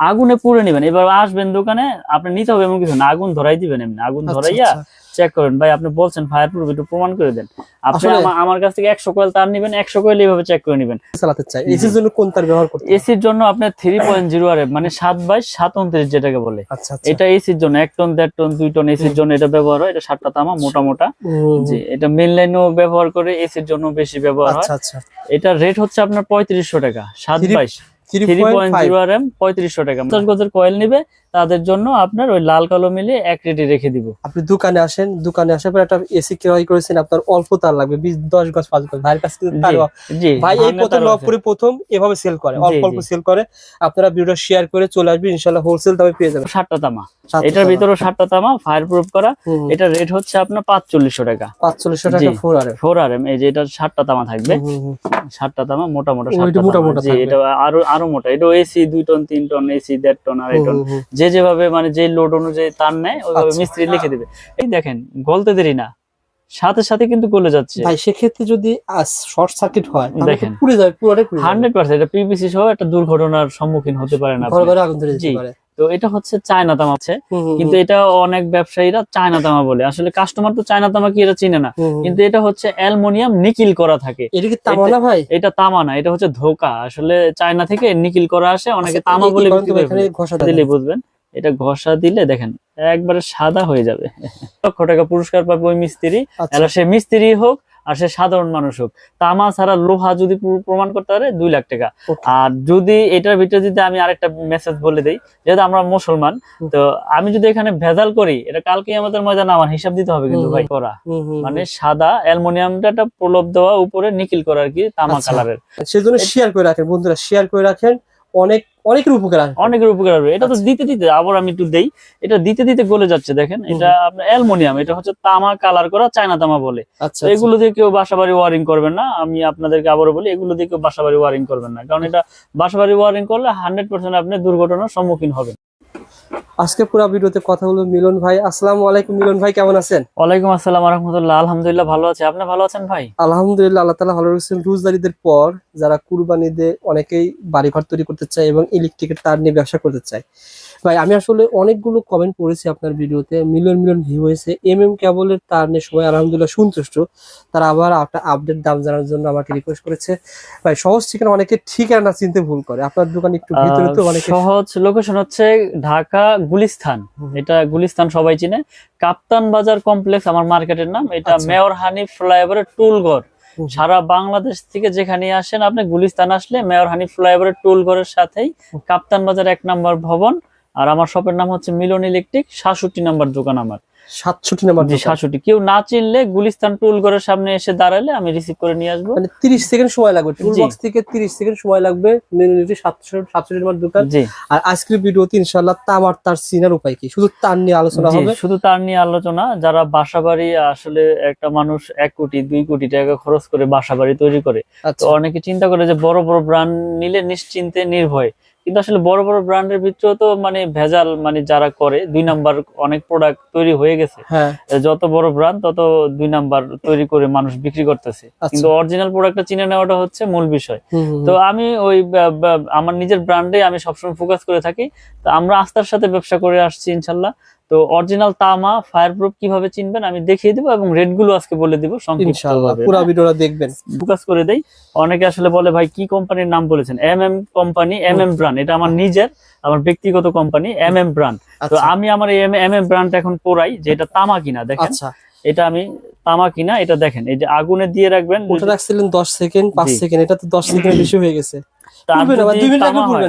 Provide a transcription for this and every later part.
আগুনে পুড়ে নেবেন। এবার আসবেন দোকানে আপনি নিতে হবে এমন কিছু না আগুন ধরাই দিবেন এমনি। আগুন আচ্ছা, ধরাইয়া আচ্ছা। চেক করেন। ভাই আপনি বলছেন ফায়ার প্রুফ একটু প্রমাণ করে দেন। আপনি আমার কাছ থেকে একশো কয়েল তার নিবেন একশো কয়েল এইভাবে চেক করে নিবেন। চালাতে চাই। এসির জন্য কোন তার ব্যবহার করতে এসির জন্য আপনার থ্রি পয়েন্ট জিরো আর মানে সাত বাইশ সাত উনত্রিশ যেটাকে বলে। আচ্ছা আচ্ছা। এটা এসির জন্য এক টন দেড় টন দুই টন এসির জন্য এটা ব্যবহার হয়। এটা সাতটা তামা মোটা মোটা। জি এটা মেন লাইনেও ব্যবহার করে এসির জন্য বেশি ব্যবহার হয়। আচ্ছা আচ্ছা। এটা রেট হচ্ছে আপনার পঁয়ত্রিশশো টাকা সাত বাইশ পঁয়ত্রিশশো টাকা। গজের কয়েল নিবে তাদের জন্য আপনার ওই লাল কালো মিলিয়ে এক রেটে রেখে দিব। আপনি দোকানে আসেন দোকানে আসার পর একটা এসি ক্রয় করেছেন আপনার অল্প তার লাগবে বিশ দশ গজ পাঁচ গজ। ভাইয়ের কাছ থেকে তার জি ভাই এই প্রথম তারও প্রথম এভাবে সেল করে অল্প অল্প সেল করে। আপনারা ভিডিওটা শেয়ার করে চলে আসবেন ইনশাল্লাহ হোলসেল দামে পেয়ে যাবেন। সাতটা তামা। এটার ভিতরে সাতটা তামা ফায়ার প্রুফ করা। এটা রেট হচ্ছে আপনার পাঁচচল্লিশশো টাকা। পাঁচচল্লিশশো টাকা four R four R M এই যে এটা সাতটা তামা থাকবে। সাতটা তামা মোটা মোটা মোটা মোটা জি এটা আরও আরও মোটা এটা এসি দুই টন তিন টন এসি দেড় টন আড়াই টন। যে যেভাবে মানে যে লোড অনুযায়ী তার নেয় ওইভাবে আচ্ছা। মিস্ত্রি লিখে দেবে এই দেখেন গলতে দেরি না সাথে সাথে কিন্তু গলে যাচ্ছে ভাই সেক্ষেত্রে যদি শর্ট সার্কিট হয় দেখেন। পুড়ে যাবে পুরোটাই পুড়ে যাবে হান্ড্রেড পার্সেন্ট এটা পিপিসি সহ একটা দুর্ঘটনার সম্মুখীন হতে পারে না আপনি ঘরে আগুন ধরে যেতে জি। তো এটা হচ্ছে চায়না তামা আছে কিন্তু এটা অনেক ব্যবসায়ীরা চায়না তামা বলে। আসলে কাস্টমার তো চায়না তামা কি এটা চিনে না। কিন্তু এটা হচ্ছে অ্যালুমিনিয়াম নিকিল করা থাকে। এটা কি তামা না ভাই? এটা তামা না এটা হচ্ছে ধোকা। আসলে চায়না থেকে নিকিল করা আসে অনেকে আচ্ছা, তামা বলে দিলে বুঝবেন। এটা ঘষা দিলে দেখেন একবারে সাদা হয়ে যাবে। লক্ষ টাকা পুরস্কার পাবে ওই মিস্ত্রি। আচ্ছা, এলা সে মিস্ত্রি হোক আর সে সাধারণ মানুষ হোক। তামা ছাড়া লোহা যদি প্রমাণ করতে পারে দুই লাখ টাকা। আর যদি এটার ভিতরে যদি আমি আরেকটা মেসেজ বলে দিই যেহেতু আমরা মুসলমান তো আমি যদি এখানে ভেজাল করি এটা কালকে আমাদের ময়দান আমার হিসাব দিতে হবে কিন্তু ভাই। করা। মানে সাদা অ্যালুমিনিয়ামটা একটা প্রলোভ দেওয়া উপরে নিকিল করা আর কি তামা আচ্ছা। কালারের সেজন্য শেয়ার করে রাখেন বন্ধুরা শেয়ার করে রাখেন। অনেক অনেকের উপকার আসবে অনেকের উপকার হবে। এটা তো আচ্ছা। দিতে দিতে আবার আমি একটু দেই। এটা দিতে দিতে গলে যাচ্ছে দেখেন। এটা আপনার অ্যালুমিনিয়াম এটা হচ্ছে তামা কালার করা চায়না তামা বলে। আচ্ছা এগুলো দিয়ে কেউ বাসা বাড়ি ওয়ারিং করবেন না। আমি আপনাদেরকে আবারও বলি এগুলো দিয়ে কেউ বাসা বাড়ি ওয়ারিং করবেন না। কারণ এটা বাসা বাড়ি ওয়ারিং করলে হান্ড্রেড পার্সেন্ট আপনি দুর্ঘটনার সম্মুখীন হবেন। আজকে পুরো ভিডিওতে কথা হলো মিলন ভাই। আসসালামু আলাইকুম মিলন ভাই কেমন আছেন? ওয়ালাইকুম আসসালাম রাহমাতুল্লাহ আলহামদুলিল্লাহ ভালো আছে। আপনি ভালো আছেন ভাই? আলহামদুলিল্লাহ আল্লাহ তালা ভালো রাখছেন রোজদারিদের পর যারা কুরবানিতে অনেকেই বাড়িঘর তৈরি করতে চায় এবং ইলেকট্রিকের তার নিয়ে ব্যবসা করতে চায়। ভাই আমি আসলে অনেকগুলো কমেন্ট পড়েছি আপনার ভিডিওতে মিলিয়ন মিলিয়ন ভিউ হয়েছে। এম এম কেবলের তার নিয়ে সবাই আলহামদুলিল্লাহ সন্তুষ্ট। তারা আবার একটা আপডেট দাম জানার জন্য আমাকে রিকোয়েস্ট করেছে। ভাই সহজ ঠিকানা অনেকে ঠিকানা চিনতে ভুল করে। আপনার দোকান একটু ভিতরে তো অনেকে সহজ লোকেশন হচ্ছে ঢাকা গুলিস্তান। এটা গুলিস্তান সবাই চিনে। কাপ্তান বাজার কমপ্লেক্স আমার মার্কেটের নাম। এটা। মেয়র হানি ফ্লাইওভারের হুম। সারা বাংলাদেশ থেকে যেখানে আসেন আপনি গুলিস্তান আসলে মেয়র হানি ফ্লাইওভারের টুল ঘরের সাথেই কাপ্তান বাজার এক নম্বর ভবন। আর আমার শপের নাম হচ্ছে মিলন ইলেকট্রিক সাতষট্টি নাম্বার দোকান আমার। সাতষট্টি নাম্বার জি সাতষট্টি। কেউ না চিনলে গুলিস্তান টুলঘরের সামনে এসে দাঁড়ালে আমি রিসিভ করে নিয়ে আসব। মানে তিরিশ সেকেন্ড সময় লাগবে। টুল বক্স থেকে তিরিশ সেকেন্ড সময় লাগবে মিনিটে সাতশো সাতষট্টি নাম্বার দোকান। জি। আর আজকের ভিডিওতে ইনশাল্লাহ তামার তার সিনার উপায় কি? শুধু তার নিয়ে আলোচনা হবে? শুধু তার নিয়ে আলোচনা। যারা বাসা বাড়ি আসলে একটা মানুষ এক কোটি দুই কোটি টাকা খরচ করে বাসা বাড়ি তৈরি করে তো আচ্ছা। অনেকে চিন্তা করে যে বড় বড় ব্র্যান্ড নিলে নিশ্চিন্তে নির্ভয় কিন্তু আসলে বড় বড় ব্র্যান্ডের ভিতরেও তো মানে ভেজাল মানে যারা করে দুই নাম্বার অনেক প্রোডাক্ট তৈরি হয়ে গেছে। হ্যাঁ। যত বড় ব্র্যান্ড তত দুই নাম্বার তৈরি করে মানুষ বিক্রি করতেছে। আচ্ছা। কিন্তু অরিজিনাল প্রোডাক্টটা চিনে নেওয়াটা হচ্ছে মূল বিষয়। তো আমি ওই আমার নিজের ব্র্যান্ডে আমি সবসময় ফোকাস করে থাকি। তো আমরা আস্থার সাথে ব্যবসা করে আসছি ইনশাল্লাহ। তো অরিজিনাল তামা ফায়ার প্রুফ কীভাবে চিনবেন আমি দেখিয়ে দিব এবং রেটগুলো আজকে বলে দিব সংক্ষিপ্ত পুরো ভিডিওটা দেখবেন। ফোকাস করে দেই। অনেকে আসলে বলে ভাই কি কোম্পানির নাম বলেছেন? M M company M M brand এটা আমার নিজের আমার ব্যক্তিগত কোম্পানি এম এম ব্র্যান্ড তো আমি আমার এম এম ব্র্যান্ড এখন পড়াই যে এটা তামা কিনা দেখেন। আচ্ছা। এটা আমি তামা কিনা এটা দেখেন। এই যে আগুনে দিয়ে রাখবেন ওটা রাখছিলেন দশ সেকেন্ড পাঁচ সেকেন্ড এটা তো দশ সেকেন্ড বেশি হয়ে গেছে। তার যদি তামা হয়-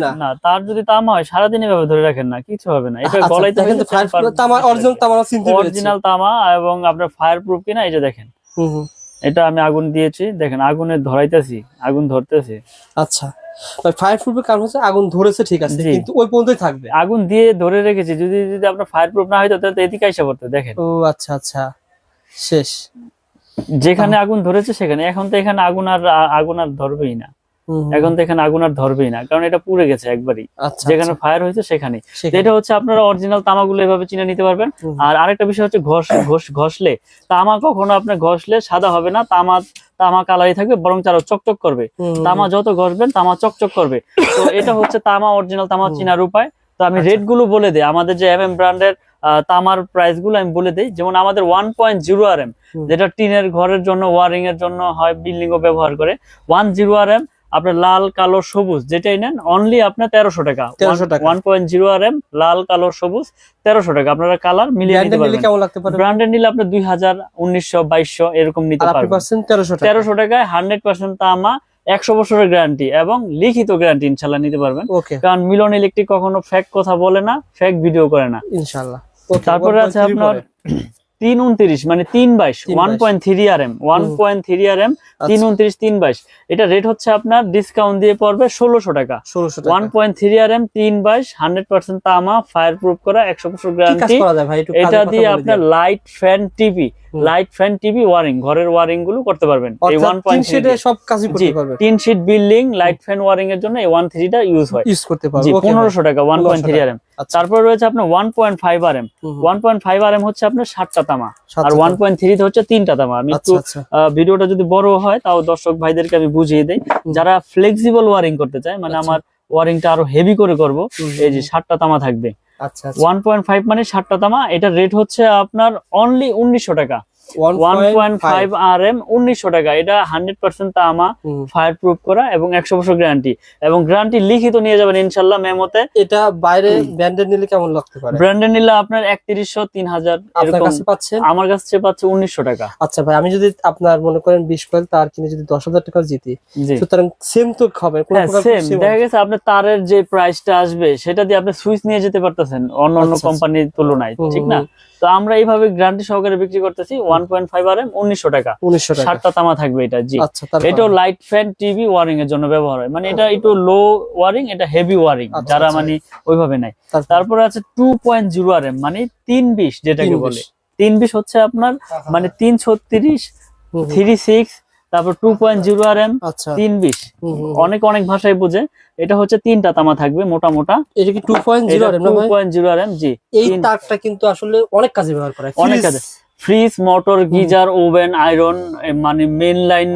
হয় সারাদিন এভাবে ধরে রাখেন না কিছু হবে না। এটা তামার অরিজিনাল তামা এবং আপনার ফায়ার প্রুফ কিনা এই যে দেখেন। এটা আমি আগুন দিয়েছি দেখেন আগুনে ধরাইতেছি আগুন ধরতেছি। আচ্ছা ফায়ার প্রুফের কারণ হচ্ছে আগুন ধরেছে ঠিক আছে কিন্তু ওই পর্যন্তই থাকবে। আগুন দিয়ে ধরে রেখেছি যদি যদি আপনার ফায়ার প্রুফ না হইতো তাহলে এদিকে পড়তো দেখেন। ও আচ্ছা আচ্ছা শেষ। যেখানে আগুন ধরেছে সেখানে। এখন তো এখানে আগুন আর আগুন আর ধরবেই না। এখন তো এখানে আগুন আর ধরবেই না কারণ এটা পুড়ে গেছে একবারই। আচ্ছা যেখানে আচ্ছা, ফায়ার হয়েছে সেখানে। এটা হচ্ছে আপনারা অরিজিনাল তামাগুলো এভাবে চিনে নিতে পারবেন। আর আরেকটা বিষয় হচ্ছে ঘষ ঘষ ঘষলে। তামা কখনো আপনার ঘষলে সাদা হবে না তামা তামা কালারই থাকবে বরং আরও চকচক করবে। তামা যত ঘষবেন তামা চকচক করবে। তো এটা হচ্ছে তামা অরিজিনাল তামা চিনার উপায়। তো আমি আচ্ছা। রেটগুলো বলে দিই। আমাদের যে এম এম ব্র্যান্ডের তামার প্রাইসগুলো আমি বলে দিই। যেমন আমাদের one point zero R M যেটা টিনের ঘরের জন্য ওয়ারিং এর জন্য হয় বিল্ডিং ও ব্যবহার করে। ওয়ান জিরো আর এম আপনার লাল কালো সবুজ যেটাই নেন অনলি আপনার তেরোশো টাকা। 1300 টাকা। One point zero R M লাল কালো সবুজ তেরোশো টাকা। আপনারা কালার মিলিয়ে নিতে পারবেন। নিলে আপনি দুই হাজার উনিশশো বাইশশো এরকম নিতে পারবেন। তেরোশো তেরোশো টাকায় হান্ড্রেড পার্সেন্ট তামা একশো বছরের গ্যারান্টি এবং লিখিত গ্যারান্টি ইনশাল্লাহ নিতে পারবেন। কারণ মিলন ইলেকট্রিক কখনো ফেক কথা বলে না ফেক ভিডিও করে না। ইনশাল্লাহ। তারপরে আছে আপনার তিন উনত্রিশ মানে তিন বাইশ one point three R M one point three R M. তিন উনত্রিশ তিন বাইশ। এটা রেট হচ্ছে আপনার ডিসকাউন্ট দিয়ে পড়বে ষোলোশো টাকা। ষোলোশো one point three R M তিন বাইশ হান্ড্রেড পার্সেন্ট তামা ফায়ার প্রুফ করা একশো কি গ্যারান্টি এটা দিয়ে আপনার light fan TV. Light fan TV wiring ঘরের ওয়ারিংগুলো করতে পারবেন। এই ওয়ান তিন পয়েন্ট sheet সব কাজই করতে পারবে। তিন sheet building light fan wiring এর জন্য এই ওয়ান থ্রিটা ইউজ হয়। ইউজ করতে পারবে। জি ওকে ভাই। পনেরোশো টাকা one point three 1500 R M আচ্ছা। তারপর রয়েছে আপনার one point five R M. One point five R M হচ্ছে আপনার ষাটটা তামা। আর ওয়ান পয়েন্ট থ্রিতে হচ্ছে তিনটা তামা। আমি একটু আচ্ছা। আচ্ছা আহ, ভিডিওটা যদি বড় হয় তাও দর্শক ভাইদেরকে আমি বুঝিয়ে দেই। যারা ফ্লেক্সিবল ওয়ারিং করতে চায় মানে আচ্ছা। আমার ওয়ারিংটা আরও হেভি করে করব এই যে। ষাটটা তামা থাকবে। আচ্ছা আচ্ছা। ওয়ান পয়েন্ট ফাইভ মানে ষাটটা তামা, এটা রেট হচ্ছে আপনার অনলি উনিশশো টাকা। টাকা। এটা তামা করা এবং একশো বছর গ্যারান্টি এবং গ্যারান্টি লিখিত নিয়ে যাবেন মেমোতে। এটা বাইরে ব্র্যান্ডেড নিলে কেমন লাগতে পারে? ব্র্যান্ডের নিলে আপনার একত্রিশশো তিন হাজার আপনার কাছে পাচ্ছেন? আমার কাছে পাচ্ছে উনিশশো টাকা। আচ্ছা ভাই আমি যদি আপনার মনে করেন বিশ কয়েল তার কিনে যদি দশ হাজার টাকা জিতি জি। সুতরাং সেম তো হবে কোনো হ্যাঁ প্রকার দেখা গেছে আপনার তারের যে প্রাইসটা আসবে সেটা দিয়ে আপনি সুইচ নিয়ে যেতে পারতেছেন অন্য অন্য। কোম্পানির তুলনায় ঠিক না? তো আমরা এইভাবে গ্যারান্টি সহকারে বিক্রি করতেছি one point five R M উনিশশো টাকা। উনিশশো ষাটটা তামা থাকবে এটা জি। এটা লাইট ফ্যান টিভি ওয়ারিং এর জন্য ব্যবহার হয়। মানে এটা একটু লো ওয়ারিং এটা হেভি ওয়ারিং আচ্ছা, যারা আচ্ছা। মানে ওইভাবে নাই তারপরে? আছে two point zero R M মানে তিন বিশ যেটাকে বলে। তিন বিশ হচ্ছে আপনার মানে তিন ছত্রিশ। থ্রি সিক্স তারপর two point zero R M তিন বিশ। অনেক অনেক ভাষায় বুঝে। এটা হচ্ছে তিনটা তামা থাকবে মোটা মোটা। এটা কি two point zero R M জি। এই তারটা কিন্তু আসলে অনেক কাজে ব্যবহার করা হয়। অনেক কাজে। Fridge motor geyser oven iron মানে মেন লাইন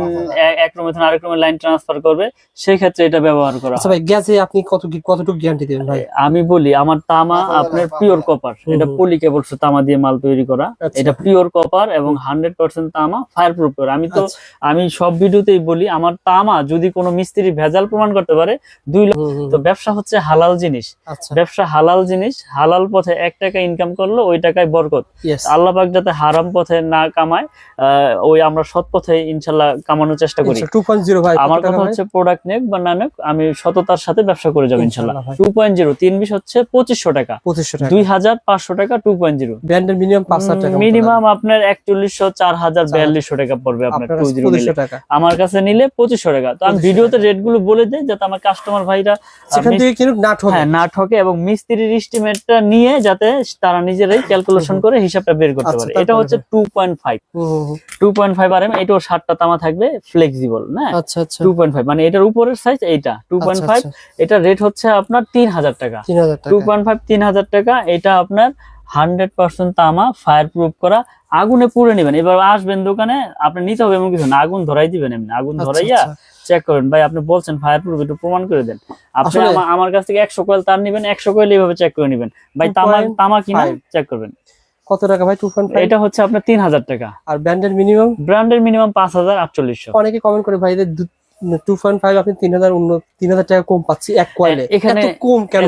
এক রুমে থেকে আরেক রুমে লাইন ট্রান্সফার করবে। সেই ক্ষেত্রে এটা ব্যবহার করা আচ্ছা ভাই গ্যাসে আপনি কত কতটুকু গ্যারান্টি দেবেন ভাই? আমি বলি আমার তামা আপনার পিওর কপার এটা। পলি কেবলস তামা দিয়ে মাল তৈরি করা। আচ্ছা। এটা পিওর কপার এবং হান্ড্রেড পার্সেন্ট তামা ফায়ার প্রুফ করা আমি তো আচ্ছা। আমি সব ভিডিওতেই বলি আমার তামা যদি কোনো মিস্ত্রি ভেজাল প্রমাণ করতে পারে দুই লক্ষ তো ব্যবসা হচ্ছে হালাল জিনিস। আচ্ছা। ব্যবসা হালাল জিনিস হালাল পথে এক টাকা ইনকাম করল ওই টাকায় বরকত। আল্লাহ পাক যাতে হারাম পথে না কামায় ওই আমরা সৎ পথে ইনশাল্লাহ কামানোর চেষ্টা করি। টু পয়েন্ট জিরো ভাই আমার কথা হচ্ছে প্রোডাক্ট নেক বা না নেক আমি সততার সাথে ব্যবসা করে যাব ইনশাল্লাহ। টু পয়েন্ট জিরো তিন বিশ হচ্ছে পঁচিশশো টাকা। পঁচিশশো টাকা। দুই হাজার পাঁচশো টাকা টু পয়েন্ট জিরো ব্র্যান্ডের মিনিমাম পাঁচ হাজার টাকা মিনিমাম আপনার একচল্লিশশো চার হাজার বিয়াল্লিশশো টাকা পড়বে আপনার টু কাছে জিরো আমার কাছে নিলে পঁচিশশো টাকা। তো আমি 2500 ভিডিওতে রেটগুলো বলে দিই যাতে আমার কাস্টমার ভাইরা সেখান থেকে কিন্তু নাট হবে। হ্যাঁ না ঠকে এবং মিস্ত্রির এস্টিমেটটা নিয়ে যাতে তারা নিজেরাই ক্যালকুলেশন করে হিসাবটা বের করতে আচ্ছা, পারে। এটা হচ্ছে টু পয়েন্ট ফাইভ হুম, হুম, হুম। Two point five R M এটাও ষাটটা তামা থাকবে ফ্লেক্সিবল না? আচ্ছা আচ্ছা। টু পয়েন্ট ফাইভ মানে এটার উপরের সাইজ এইটা টু পয়েন্ট আচ্ছা, ফাইভ আচ্ছা, এটা রেট হচ্ছে আপনার তিন হাজার টাকা। তিন হাজার টু টাকা পয়েন্ট ফাইভ তিন হাজার টাকা এটা আপনার হান্ড্রেড পার্সেন্ট তামা ফায়ার প্রুফ করা আগুনে পুড়ে নেবেন। এবার আসবেন দোকানে আপনি নিতে হবে এমন কিছু না আগুন ধরাই দিবেন এমনি। আগুন আচ্ছা, ধরাইয়া আচ্ছা। চেক করেন। ভাই আপনি বলছেন ফায়ার প্রুফ একটু প্রমাণ করে দেন। আপনি আমার কাছ থেকে একশো কয়েল তার নিবেন একশো কয়েল এইভাবে চেক করে নিবেন। ভাই তামা তামা কিনা চেক করবেন। কত টাকা ভাই টু পয়েন্ট ফাইভ এটা হচ্ছে আপনার তিন হাজার টাকা। আর ব্র্যান্ডের মিনিমাম ব্র্যান্ডের মিনিমাম পাঁচ হাজার আটচল্লিশশো। অনেকে কমেন্ট করে ভাই টু পয়েন্ট ফাইভ আপনি তিন হাজার উন্ন তিন হাজার টাকা কম পাচ্ছি এক কয়েলে এখানে কম কেন?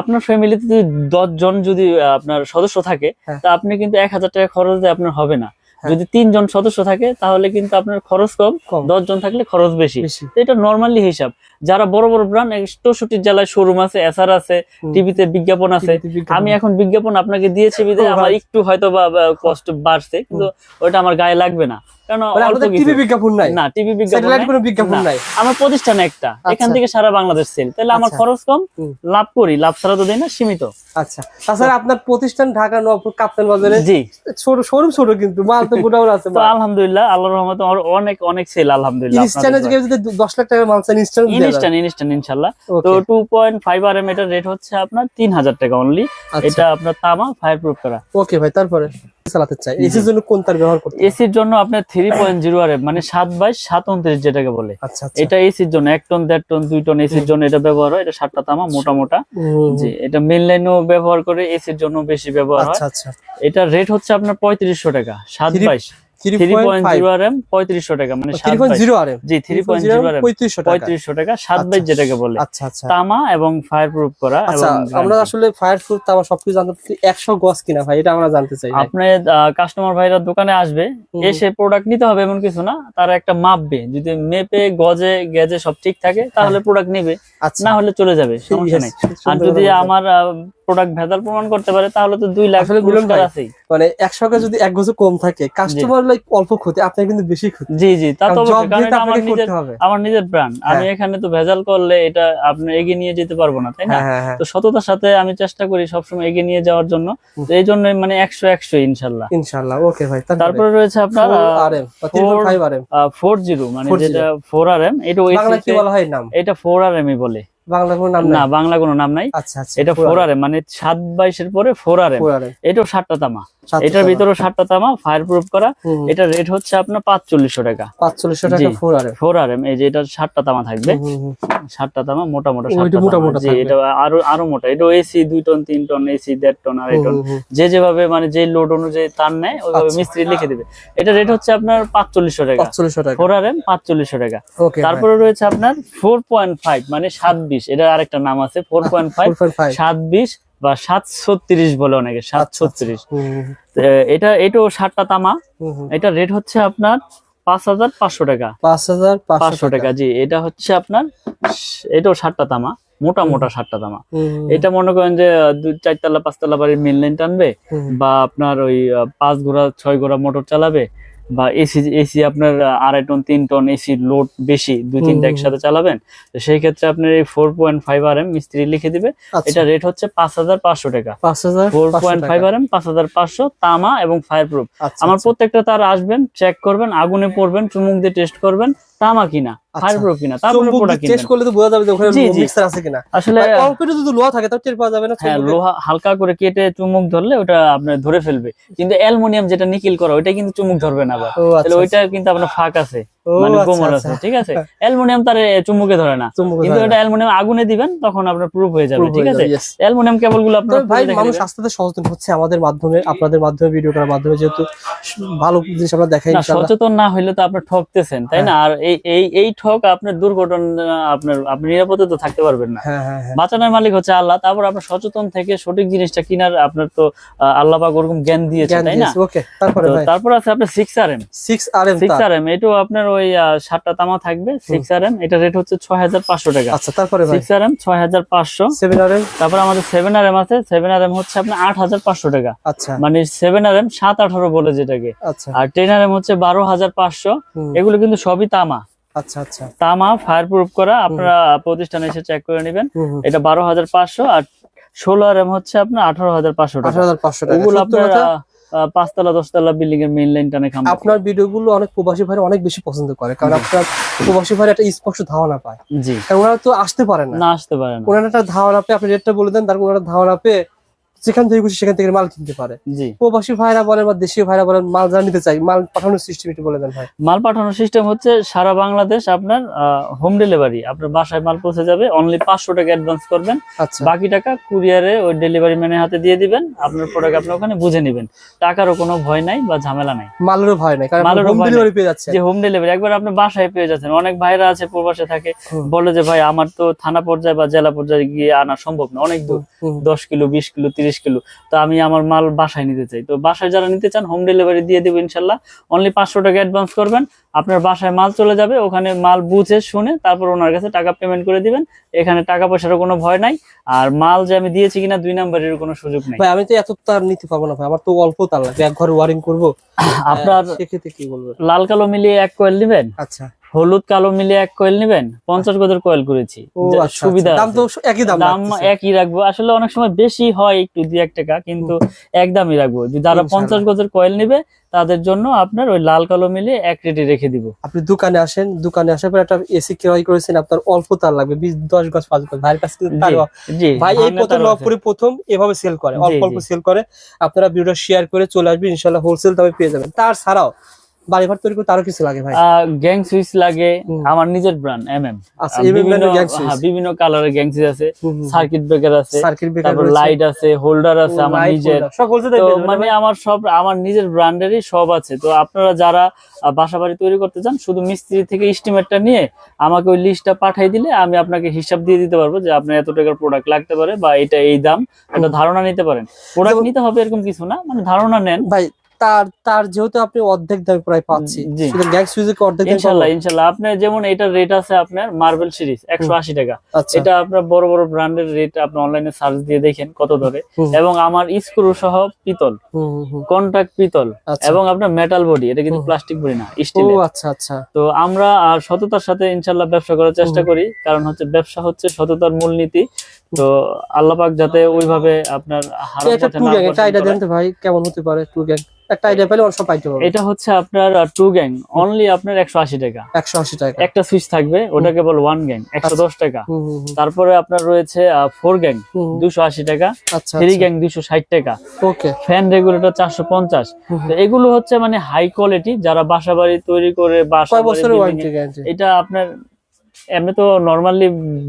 আপনার ফ্যামিলিতে যদি দশ জন যদি আপনার সদস্য থাকে হ্যাঁ। তা আপনি কিন্তু এক হাজার টাকা খরচ দিয়ে আপনার হবে না। হ্যাঁ। যদি তিনজন সদস্য থাকে তাহলে কিন্তু আপনার খরচ কম কম। দশ জন থাকলে খরচ বেশি। এটা নর্মালি হিসাব। যারা বড় বড় ব্র্যান্ড চৌষট্টি জেলায় শোরুম আছে এসআর আছে টিভিতে বিজ্ঞাপন আছে। আমি এখন বিজ্ঞাপন আপনাকে দিয়েছি বিদে আমার একটু হয়তো বা কষ্ট বাড়ছে কিন্তু ওটা আমার গায়ে লাগবে না। কারণ অল্প আপনাদের কিছু। টিভি বিজ্ঞাপন নাই। না টিভি বিজ্ঞাপন কোনো বিজ্ঞাপন নাই। আমার প্রতিষ্ঠান একটা। এখান আচ্ছা। থেকে সারা বাংলাদেশ সেল তাহলে আমার আচ্ছা। খরচ কম লাভ করি। লাভ ছাড়া তো দেয় না সীমিত। আচ্ছা। তাছাড়া আপনার প্রতিষ্ঠান ঢাকা নবপুর কাপ্তান বাজারে জি। ছোট শোরুম ছোট কিন্তু মাল তো গোডাউন আছে তো আলহামদুলিল্লাহ আল্লাহর রহমতে আমার অনেক অনেক সেল আলহামদুলিল্লাহ। ইনস্ট্যান্টে যদি দশ লাখ টাকার মাল চান ইনস্ট্যান্ট ইনস্ট্যান্ট ইনস্ট্যান্ট ইনশাল্লাহ। তো two point five R M এটার রেট হচ্ছে আপনার তিন হাজার টাকা অনলি আচ্ছা। এটা আপনার তামা ফায়ার প্রুফ করা। ওকে ভাই তারপরে চালাতে চাই। এসির জন্য কোন তার ব্যবহার করতে এসির জন্য আপনার থ্রি পয়েন্ট জিরো আর মানে বাইশ যেটাকে বলে। আচ্ছা আচ্ছা। এটা এসির জন্য এক টন দেড় টন দুই টন এসির জন্য এটা ব্যবহার হয়। এটা সাতটা তামা মোটা মোটা। জি এটা মেন লাইনও ব্যবহার করে এসির জন্য বেশি ব্যবহার হয়। আচ্ছা আচ্ছা। এটা রেট হচ্ছে আপনার পঁয়ত্রিশশো টাকা সাত Three- বাইশ three three point point five zero R M পঁয়ত্রিশশো টাকা মানে সাত থ্রি পয়েন্ট বাইশ জিরো আর এম জি three point zero R M পঁয়ত্রিশশো টাকা। সাত বাইশ যেটাকে বলে। তামা এবং ফায়ার প্রুফ করা আমরা আসলে ফায়ার প্রুফ আমার সবকিছু জানতে চাচ্ছি একশো গজ কিনা ভাই এটা আমরা জানতে চাই কাস্টমার ভাইরা দোকানে আসবে এসে প্রোডাক্ট নিতে হবে এমন কিছু না তারা একটা মাপবে। যদি মেপে গজে গেজে সব ঠিক থাকে তাহলে প্রোডাক্ট নিবে আচ্ছা। না হলে চলে যাবে সমস্যা নেই। আর যদি। আমার প্রোডাক্ট ভেজাল প্রমাণ করতে পারে তাহলে তো দুই লাখ আছেই। মানে একশো যদি এক গজে কম থাকে কাস্টমার লাইক অল্প ক্ষতি আপনার কিন্তু বেশি ক্ষতি। জি জি তা তো আমার নিজের আমার নিজের ব্র্যান্ড আমি হ্যাঁ। এখানে তো ভেজাল করলে এটা আপনি এগিয়ে নিয়ে যেতে পারব না তাই না? হ্যাঁ হ্যাঁ তো সততার সাথে আমি চেষ্টা করি সবসময় এগিয়ে নিয়ে যাওয়ার জন্য। তো এই জন্য মানে একশো একশো ইনশাল্লাহ। ইনশাআল্লাহ ওকে ভাই তারপরে? রয়েছে আপনার ফোর জিরো মানে যেটা ফোর আর এম এটা ওই বাংলা কি বলা হয় নাম? এটা ফোর আর এমই বলে। বাংলা কোনো নাম না নাই? বাংলা কোনো নাম নাই। আচ্ছা আচ্ছা এটা ফোর আর এম মানে সাত বাইশের পরে four R M four R M এটাও সাতটা তামা। এটার ভিতরে সাতটা তামা ফায়ার প্রুফ করা এটা রেট হচ্ছে আপনার পাঁচচল্লিশশো টাকা। পাঁচচল্লিশশো টাকা জি। Four R M four R M এই যে এটা সাতটা তামা থাকবে। সাতটা তামা মোটা মোটা মোটা মোটা এটা আরও আরও মোটা। এটা এসি দুই টন তিন টন এসি দেড় টন আড়াই টন। যে যেভাবে মানে যে লোড অনুযায়ী তার নেয় ওইভাবে আচ্ছা। মিস্ত্রি লিখে দেবে। এটা রেট হচ্ছে আপনার পাঁচচল্লিশশো টাকা। পাঁচচল্লিশশো টাকা। ফোর আর এম পাঁচচল্লিশশো টাকা। তারপরে রয়েছে আপনার ফোর পয়েন্ট ফাইভ মানে সাত বিশ এটা আরেকটা নাম আছে ফোর পয়েন্ট ফাইভ সাত বিশ বা সাত ছত্রিশ বলে অনেকে সাত ছত্রিশ তো এটা এটাও সাতটা তামা। এটা রেট হচ্ছে আপনার পাঁচ হাজার পাঁচশো টাকা। পাঁচ হাজার পাঁচশো টাকা। জি। এটা হচ্ছে আপনার এটাও সাতটা তামা মোটা মোটা সাতটা তামা। এটা মনে করেন যে চারতলা পাঁচতলা বাড়ির মেন লাইন টানবে বা আপনার ওই পাঁচ ঘোড়া ছয় ঘোড়া মোটর চালাবে বা এসি এসি আপনার আড়াই টন তিন টন এসি লোড বেশি দুই তিনটা। একসাথে চালাবেন তো সেই ক্ষেত্রে আপনার এই four point five R M মিস্ত্রি লিখে দিবে। আচ্ছা। এটা রেট হচ্ছে পাঁচ হাজার পাঁচশো টাকা। পাঁচ হাজার four point five R M পাঁচ হাজার পাঁচশো তামা এবং ফায়ার প্রুফ আচ্ছা, আমার প্রত্যেকটা তার আসবেন চেক করবেন আগুনে পড়বেন চুমুক দিয়ে টেস্ট করবেন তামা কিনা ফায়ার কিনা তারপরে প্রোডাক্ট টেস্ট করলে তো বোঝা যাবে যে ওখানে। মিক্সার আছে কিনা। আসলে যদি লোহা থাকে তাও টের পাওয়া যাবে না হ্যাঁ লোহা হালকা করে কেটে চুমুক ধরলে ওটা আপনার ধরে ফেলবে। কিন্তু অ্যালুমিনিয়াম যেটা নিকিল করা ওইটা কিন্তু চুমুক ধরবে না আবার। আচ্ছা তাহলে ওইটা কিন্তু আপনার ফাঁক আছে। মানে আচ্ছা, আচ্ছা। আছে ঠিক আছে? অ্যালুমিনিয়াম তার চুম্বকে ধরে না। কিন্তু ধরে অ্যালুমিনিয়াম আগুনে দিবেন তখন আপনার প্রুফ হয়ে যাবে ঠিক আছে? অ্যালুমিনিয়াম কেবল আপনার ভাই মানুষ আস্তে আস্তে সচেতন হচ্ছে আমাদের মাধ্যমে আপনাদের মাধ্যমে ভিডিও মাধ্যমে যেহেতু ভালো জিনিস আমরা দেখাই না সচেতন না হইলে তো আপনি ঠকতেছেন তাই হ্যাঁ। না আর এই এই এই ঠক আপনার দুর্ঘটনা আপনার আপনি নিরাপদে তো থাকতে পারবেন না। হ্যাঁ হ্যাঁ হ্যাঁ। বাঁচানোর মালিক হচ্ছে আল্লাহ তারপর আপনার সচেতন থেকে সঠিক জিনিসটা কিনার আপনার তো আল্লাহ পাক ওরকম জ্ঞান দিয়েছে তাই না? তারপরে তারপর আছে আপনার six R M six R M six R M এটাও আপনার ওই আহ, সাতটা তামা থাকবে সিক্স আর এম এটা রেট হচ্ছে ছয় হাজার পাঁচশো টাকা। আচ্ছা তারপরে ভাই? সিক্স আর এম ছয় হাজার পাঁচশো। সেভেন আর এম তারপর আমাদের সেভেন আর এম আছে সেভেন আর এম হচ্ছে আপনার আট হাজার পাঁচশো টাকা। আচ্ছা। মানে সেভেন আর এম সাত আঠারো বলে যেটাকে। আচ্ছা। আর টেন আর এম হচ্ছে বারো হাজার পাঁচশো এগুলো কিন্তু সবই তামা। আচ্ছা আচ্ছা। তামা ফায়ার প্রুফ করা আপনারা প্রতিষ্ঠানে এসে চেক করে নেবেন। এটা বারো হাজার পাঁচশো। আর ষোলো আর এম হচ্ছে আপনার আঠারো হাজার পাঁচশো টাকা। আঠারো হাজার পাঁচশো টাকা পাঁচতলা দশতলা বিল্ডিং এর মেইন লাইন টানে খাম আপনার ভিডিওগুলো অনেক প্রবাসী ভাইরা অনেক বেশি পছন্দ করে কারণ আপনার প্রবাসী ভাইরা একটা স্পষ্ট ধারণা পায়। জি। কারণ ওনারা তো আসতে পারে না। না আসতে পারে না। ওনারা একটা ধারণা পেয়ে আপনি রেটটা বলে দেন তারপর ওনারা ধারণা পেয়ে যেখান থেকে খুশি সেখান থেকে মাল কিনতে পারে। প্রবাসী ভাইরা বলেন বা দেশীয় ভাইরা বলেন মাল যারা নিতে চাই মাল পাঠানোর সিস্টেম একটু বলে দেন ভাই। মাল পাঠানোর সিস্টেম হচ্ছে সারা বাংলাদেশ আপনার হোম ডেলিভারি আপনার বাসায় মাল পৌঁছে যাবে অনলি পাঁচশো টাকা অ্যাডভান্স করবেন। আচ্ছা। বাকি টাকা কুরিয়ারে ওই ডেলিভারি ম্যানের হাতে দিয়ে দিবেন আপনার প্রোডাক্ট আপনি ওখানে বুঝে নেবেন। টাকারও কোনো ভয় নাই বা ঝামেলা নাই। মালেরও ভয় নাই কারণ হোম ডেলিভারি পেয়ে যাচ্ছে যে হোম ডেলিভারি একবার আপনি বাসায় পেয়ে যাচ্ছেন। অনেক ভাইরা আছে প্রবাসে থাকে বলে যে ভাই আমার তো থানা পর্যায়ে বা জেলা পর্যায়ে গিয়ে আনা সম্ভব না অনেক দূর। দশ কিলো বিশ কিলো তিরিশ কিলো তো আমি আমার মাল বাসায় নিতে চাই। তো বাসায় যারা নিতে চান হোম ডেলিভারি দিয়ে দেবো ইনশাল্লাহ। অনলি পাঁচশো টাকা অ্যাডভান্স করবেন আপনার বাসায় মাল চলে যাবে ওখানে মাল বুঝে শুনে তারপর ওনার কাছে টাকা পেমেন্ট করে দিবেন। এখানে টাকা পয়সারও কোনো ভয় নাই আর মাল যে আমি দিয়েছি কিনা দুই নাম্বারের কোনো সুযোগ নেই। ভাই আমি তো এত তার নিতে পারব না ভাই আমার তো অল্প তার লাগবে এক ঘরে ওয়ারিং করব। আপনার সেক্ষেত্রে কি বলবেন? লাল কালো মিলিয়ে এক কয়েল নেবেন আচ্ছা। হলুদ কালো মিলে এক কয়েল নেবেন? পঞ্চাশ গজের কয়েল করেছি। আচ্ছা সুবিধা আচ্ছা। দাম তো একই দাম দাম একই রাখব। আসলে অনেক সময় বেশি হয় একটু দুই এক টাকা কিন্তু একদমই রাখব। যারা পঞ্চাশ গজের কয়েল নেবে তাদের জন্য আপনার ওই লাল কালো মিলে এক রেটে রেখে দিব। আপনি দোকানে আসেন দোকানে আসার পর একটা এসি ক্রয় করেছেন আপনার অল্প তার লাগবে বিশ দশ গজ পাঁচ গজ। ভাইয়ের কাছে ভাই এই প্রথম। নবপুরে প্রথম এভাবে সেল করে অল্প অল্প সেল করে। আপনারা ভিডিওটা শেয়ার করে চলে আসবেন ইনশাল্লাহ হোলসেল দামে পেয়ে যাবেন। তার ছাড়াও বাড়ি ঘর তৈরি করতে আরও কিছু লাগে ভাই? গ্যাং সুইচ লাগে আমার নিজের ব্র্যান্ড আচ্ছা এই ব্র্যান্ডের গ্যাং সুইচ বিভিন্ন কালারের গ্যাং সুইচ আছে। সার্কিট ব্রেকার আছে সার্কিট ব্রেকার তারপর লাইট আছে হোল্ডার আছে আমার নিজের। তো মানে আমার সব আমার নিজের ব্র্যান্ডেরই সব আছে। তো আপনারা যারা বাসা বাড়ি তৈরি করতে চান শুধু মিস্ত্রি থেকে এস্টিমেটটা নিয়ে আমাকে ওই লিস্টটা পাঠিয়ে দিলে আমি আপনাকে হিসাব দিয়ে দিতে পারব যে আপনার এত টাকার প্রোডাক্ট লাগতে পারে বা এটা এই দাম একটা ধারণা নিতে পারেন। প্রোডাক্ট নিতে হবে এরকম কিছু না মানে ধারণা নেন। ভাই তার তার যেহেতু আপনি অর্ধেক দামে প্রায় পাচ্ছি শুধু গ্যাং সুইচে অর্ধেক দামে ইনশাল্লাহ ইনশাল্লাহ। আপনার যেমন এটার রেট আছে আপনার মার্বেল সিরিজ একশো আশি টাকা। আচ্ছা। এটা আপনার বড় বড় ব্র্যান্ডের রেট আপনি অনলাইনে সার্চ দিয়ে দেখেন কত ধরে। এবং আমার স্ক্রু সহ পিতল। কন্ট্যাক্ট পিতল আচ্ছা। এবং আপনার মেটাল বডি এটা কিন্তু প্লাস্টিক বডি না ও স্টিলের আচ্ছা আচ্ছা। তো আমরা আর সততার সাথে ইনশাল্লাহ ব্যবসা করার চেষ্টা করি কারণ হচ্ছে ব্যবসা হচ্ছে সততার মূলনীতি তো আল্লাপাক যাতে ওইভাবে আপনার হারাম পথে না ভাই কেমন হতে পারে টু গ্যাং একটা আইডিয়া পেলে সব পাইতে পারবে। এটা হচ্ছে আপনার টু গ্যাং অনলি আপনার একশো আশি টাকা। একশো আশি টাকা। একটা সুইচ থাকবে ওটাকে বল ওয়ান গ্যাং একশো দশ টাকা। তারপরে আপনার রয়েছে ফোর গ্যাং হুম, হুম। দুশো আশি টাকা থ্রি গ্যাং দুশো ষাট টাকা। ওকে ফ্যান রেগুলেটর চারশো পঞ্চাশ। হুম, তো এগুলো হচ্ছে মানে হাই কোয়ালিটি যারা বাসা বাড়ি তৈরি করে বাসা এটা আপনার এমনি তো নর্মালি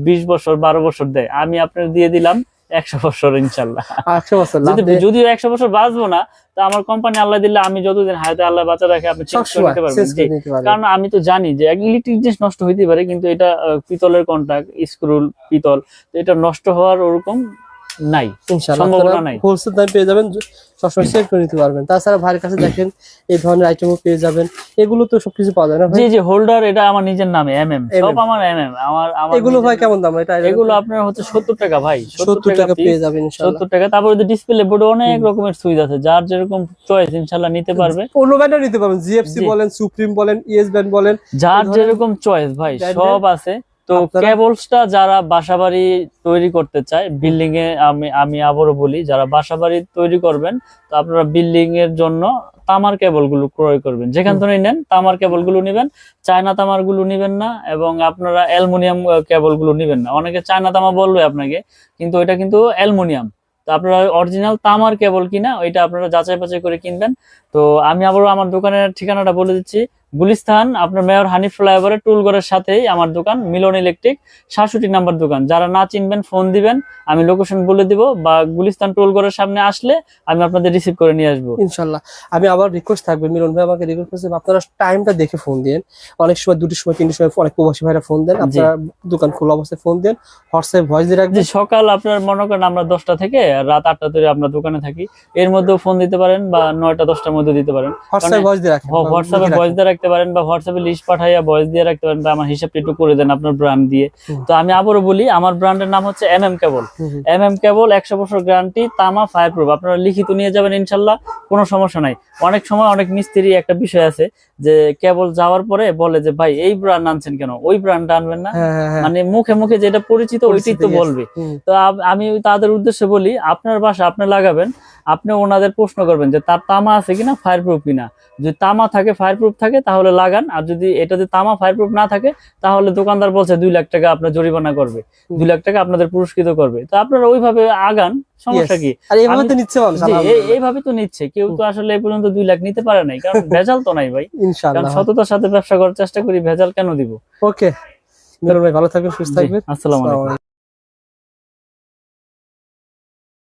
বিশ বছর বারো বছর দেয়। আমি আপনার দিয়ে দিলাম একশো বছর ইনশাল্লাহ। একশো বছর যদি যদিও একশো বছর বাঁচবো না তা আমার কোম্পানি আল্লাহ দিলে আমি যতদিন হায়াতে আল্লাহ বাঁচা রাখে আপনি চেঞ্জ করতে পারবেন। কারণ আমি তো জানি যে ইলেকট্রিক জিনিস নষ্ট হইতে পারে কিন্তু এটা পিতলের কন্টাক্ট স্ক্রুল পিতল তো এটা নষ্ট হওয়ার ওরকম নাই। সম্ভাবনা নাই। হোলসেল দামে পেয়ে যাবেন সবসময় সেল করে নিতে পারবেন। তাছাড়া ভাইয়ের কাছে দেখেন এই ধরনের আইটেমও পেয়ে যাবেন। এগুলো তো সবকিছু পাওয়া যায় না জি জি হোল্ডার এটা আমার নিজের নামে এম এম সব আমার এম এম আমার আমার এগুলো ভাই কেমন দাম? এটা এগুলো আপনার হচ্ছে সত্তর টাকা ভাই সত্তর টাকা পেয়ে যাবেন ইনশাআল্লাহ। সত্তর টাকা। তারপরে ডিসপ্লে বোর্ডে অনেক রকমের সুইচ আছে যার যেরকম চয়েস ইনশাল্লাহ নিতে পারবে। অন্য ব্র্যান্ডও নিতে পারবেন। জিএফসি বলেন সুপ্রিম বলেন ইএস ব্র্যান্ড বলেন যার যেরকম চয়েস ভাই সব আছে। তো কেবলসটা যারা বাসাবাড়ি তৈরি করতে চায় বিল্ডিং এ আমি আমি আবারও বলি যারা বাসাবাড়ি তৈরি করবেন তো আপনারা বিল্ডিং এর জন্য তামার কেবলগুলো ক্রয় করবেন। যেখান থেকে নেন তামার কেবলগুলো নিবেন চায়না তামারগুলো নিবেন না এবং আপনারা অ্যালুমিনিয়াম কেবলগুলো নিবেন না। অনেকে চায়না তামা বলবে আপনাকে কিন্তু ওইটা কিন্তু অ্যালুমিনিয়াম। তো আপনারা অরিজিনাল তামার কেবল কিনা ওইটা আপনারা যাচাই বাছাই করে কিনবেন। তো আমি আবারও আমার দোকানের ঠিকানাটা বলে দিচ্ছি গুলিস্তান আপনার মেয়র হানিফ ফ্লাইওভারের টুলগড়ের সাথেই আমার দোকান মিলন ইলেকট্রিক সাতষট্টি নাম্বার দোকান। যারা না চিনবেন ফোন দিবেন আমি লোকেশন বলে দিব বা গুলিস্তান টুলগড়ের সামনে আসলে আমি আপনাদের রিসিভ করে নিয়ে আসব। ইনশাল্লাহ। আমি আবার রিকোয়েস্ট থাকবে মিলন ভাই আমাকে রিকোয়েস্ট করছে আপনারা টাইমটা দেখে ফোন দিন অনেক সময় দুটোর সময় তিনটের সময় অনেক প্রবাসী ভাইরা ফোন দেন আপনারা দোকান খোলা অবস্থায় ফোন দেন হোয়াটসঅ্যাপ ভয়েস দিয়ে রাখবেন। সকাল আপনার মনে করেন আমরা দশটা থেকে রাত আটটা ধরে আমরা দোকানে থাকি। এর মধ্যেও ফোন দিতে পারেন বা নয়টা দশটার মধ্যে দিতে পারেন। হোয়াটসঅ্যাপ ভয়েস দিয়ে রাখেন হোয়াটসঅ্যাপে ভয়েস দিয়ে রাখতে পারেন বা হোয়াটসঅ্যাপে লিস্ট পাঠাইয়া ভয়েস দিয়ে রাখতে পারেন বা আমার হিসাবটা একটু করে দেন আপনার ব্র্যান্ড দিয়ে। তো আমি আবারও বলি আমার ব্র্যান্ডের নাম হচ্ছে M M cable. M M cable একশো বছর গ্যারান্টি তামা ফায়ার প্রুফ আপনারা লিখিত নিয়ে যাবেন ইনশাল্লাহ কোনো সমস্যা নাই। অনেক সময় অনেক মিস্ত্রি একটা বিষয় আছে যে কেবল যাওয়ার পরে বলে যে ভাই এই ব্র্যান্ড আনছেন কেন? ওই ব্র্যান্ডটা আনবেন না? হ্যাঁ হ্যাঁ হ্যাঁ। মানে মুখে মুখে যেটা পরিচিত ওইটাই তো বলবে। তো আমি তাদের উদ্দেশ্যে বলি আপনার বাসা আপনি লাগাবেন আপনি ওনাদের প্রশ্ন করবেন যে তার তামা আছে কিনা ফায়ার প্রুফ কিনা। যদি তামা থাকে ফায়ার প্রুফ থাকে তাহলে লাগান। আর যদি এটা যদি তামা ফায়ার প্রুফ না থাকে তাহলে দোকানদার বলছে দুই লাখ টাকা আপনার জরিমানা করবে। দুই লাখ টাকা আপনাদের পুরস্কৃত করবে। তো আপনারা ওইভাবে আগান সমস্যা কি? এইভাবে তো নিচ্ছে। কেউ তো আসলে এই পর্যন্ত দুই লাখ নিতে পারে নাই কারণ ভেজাল তো নাই ভাই। কারণ সততার সাথে ব্যবসা করার চেষ্টা করি ভেজাল কেন দিব? ওকে। ভালো থাকবেন সুস্থ থাকবেন। আসসালামু।